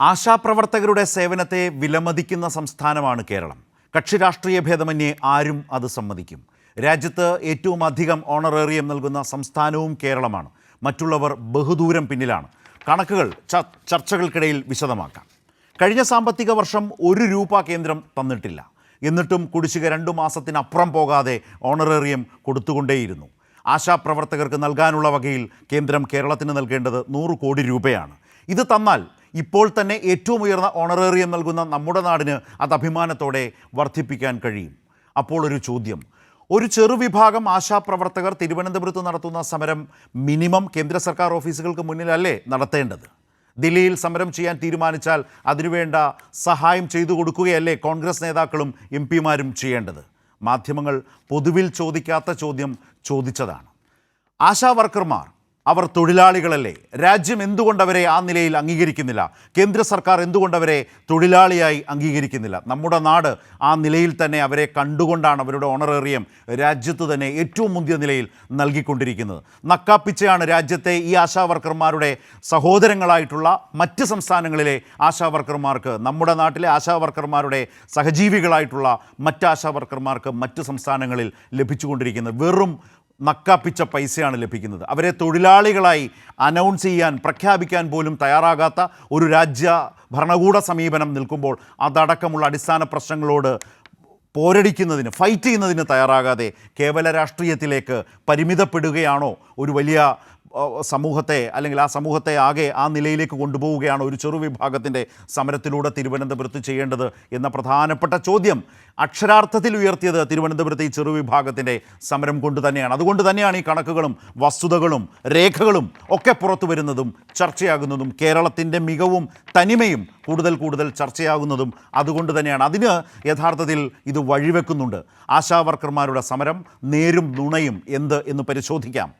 ആശാപ്രവർത്തകരുടെ സേവനത്തെ വിലമതിക്കുന്ന സംസ്ഥാനമാണ് കേരളം. കക്ഷി രാഷ്ട്രീയ ഭേദമന്യേ ആരും അത് സമ്മതിക്കും. രാജ്യത്ത് ഏറ്റവും അധികം ഓണറേറിയം നൽകുന്ന സംസ്ഥാനവും കേരളമാണ്. മറ്റുള്ളവർ ബഹുദൂരം പിന്നിലാണ്. കണക്കുകൾ ചർച്ചകൾക്കിടയിൽ വിശദമാക്കാം. കഴിഞ്ഞ സാമ്പത്തിക വർഷം ഒരു രൂപ കേന്ദ്രം തന്നിട്ടില്ല. എന്നിട്ടും കുടിശ്ശിക രണ്ടു മാസത്തിനപ്പുറം പോകാതെ ഓണറേറിയം കൊടുത്തുകൊണ്ടേയിരുന്നു. ആശാപ്രവർത്തകർക്ക് നൽകാനുള്ള വകയിൽ കേന്ദ്രം കേരളത്തിന് നൽകേണ്ടത് നൂറ് കോടി രൂപയാണ്. ഇത് തന്നാൽ ഇപ്പോൾ തന്നെ ഏറ്റവും ഉയർന്ന ഓണറേറിയം നൽകുന്ന നമ്മുടെ നാടിന് അത് അഭിമാനത്തോടെ വർദ്ധിപ്പിക്കാൻ കഴിയും. അപ്പോൾ ഒരു ചോദ്യം. ഒരു ചെറുവിഭാഗം ആശാപ്രവർത്തകർ തിരുവനന്തപുരത്ത് നടത്തുന്ന സമരം മിനിമം കേന്ദ്ര സർക്കാർ ഓഫീസുകൾക്ക് മുന്നിലല്ലേ നടത്തേണ്ടത്? ദില്ലിയിൽ സമരം ചെയ്യാൻ തീരുമാനിച്ചാൽ അതിനുവേണ്ട സഹായം ചെയ്തു കൊടുക്കുകയല്ലേ കോൺഗ്രസ് നേതാക്കളും എം പിമാരും ചെയ്യേണ്ടത്? മാധ്യമങ്ങൾ പൊതുവിൽ ചോദിക്കാത്ത ചോദ്യം ചോദിച്ചതാണ്. ആശാ വർക്കർമാർ അവർ തൊഴിലാളികളല്ലേ? രാജ്യം എന്തുകൊണ്ട് അവരെ ആ നിലയിൽ അംഗീകരിക്കുന്നില്ല? കേന്ദ്ര സർക്കാർ എന്തുകൊണ്ട് അവരെ തൊഴിലാളിയായി അംഗീകരിക്കുന്നില്ല? നമ്മുടെ നാട് ആ നിലയിൽ തന്നെ അവരെ കണ്ടുകൊണ്ടാണ് അവരുടെ ഓണറേറിയം രാജ്യത്ത് തന്നെ ഏറ്റവും മുന്തിയ നിലയിൽ നൽകിക്കൊണ്ടിരിക്കുന്നത്. നക്കാപ്പിച്ചയാണ് രാജ്യത്തെ ഈ ആശാവർക്കർമാരുടെ സഹോദരങ്ങളായിട്ടുള്ള മറ്റ് സംസ്ഥാനങ്ങളിലെ ആശാവർക്കർമാർക്ക് നമ്മുടെ നാട്ടിലെ ആശാവർക്കർമാരുടെ സഹജീവികളായിട്ടുള്ള മറ്റ് ആശാവർക്കർമാർക്ക് മറ്റ് സംസ്ഥാനങ്ങളിൽ ലഭിച്ചുകൊണ്ടിരിക്കുന്നത്. വെറും നക്കാപ്പിച്ച പൈസയാണ് ലഭിക്കുന്നത്. അവരെ തൊഴിലാളികളായി അനൗൺസ് ചെയ്യാൻ പ്രഖ്യാപിക്കാൻ പോലും തയ്യാറാകാത്ത ഒരു രാജ്യ ഭരണകൂട സമീപനം നിൽക്കുമ്പോൾ അതടക്കമുള്ള അടിസ്ഥാന പ്രശ്നങ്ങളോട് പോരടിക്കുന്നതിന് ഫൈറ്റ് ചെയ്യുന്നതിന് തയ്യാറാകാതെ കേവല രാഷ്ട്രീയത്തിലേക്ക് പരിമിതപ്പെടുകയാണോ ഒരു വലിയ സമൂഹത്തെ അല്ലെങ്കിൽ ആ സമൂഹത്തെ ആകെ ആ നിലയിലേക്ക് കൊണ്ടുപോവുകയാണ് ഒരു ചെറു വിഭാഗത്തിന്റെ സമരത്തിലൂടെ തിരുവനന്തപുരത്ത് ചെയ്യേണ്ടത് എന്ന പ്രധാനപ്പെട്ട ചോദ്യം അക്ഷരാർത്ഥത്തിൽ ഉയർത്തിയത് തിരുവനന്തപുരത്തെ ഈ ചെറു വിഭാഗത്തിന്റെ സമരം കൊണ്ട് തന്നെയാണ്. അതുകൊണ്ട് തന്നെയാണ് ഈ കണക്കുകളും വസ്തുതകളും രേഖകളും ഒക്കെ പുറത്തു വരുന്നതും ചർച്ചയാകുന്നതും കേരളത്തിന്റെ മികവും തനിമയും കൂടുതൽ കൂടുതൽ ചർച്ചയാകുന്നതും അതുകൊണ്ട് തന്നെയാണ്. അതിന് യഥാർത്ഥത്തിൽ ഇത് വഴിവെക്കുന്നുണ്ട്. ആശാവർക്കർമാരുടെ സമരം നേരും നുണയും എന്ത് എന്ന് പരിശോധിക്കാം.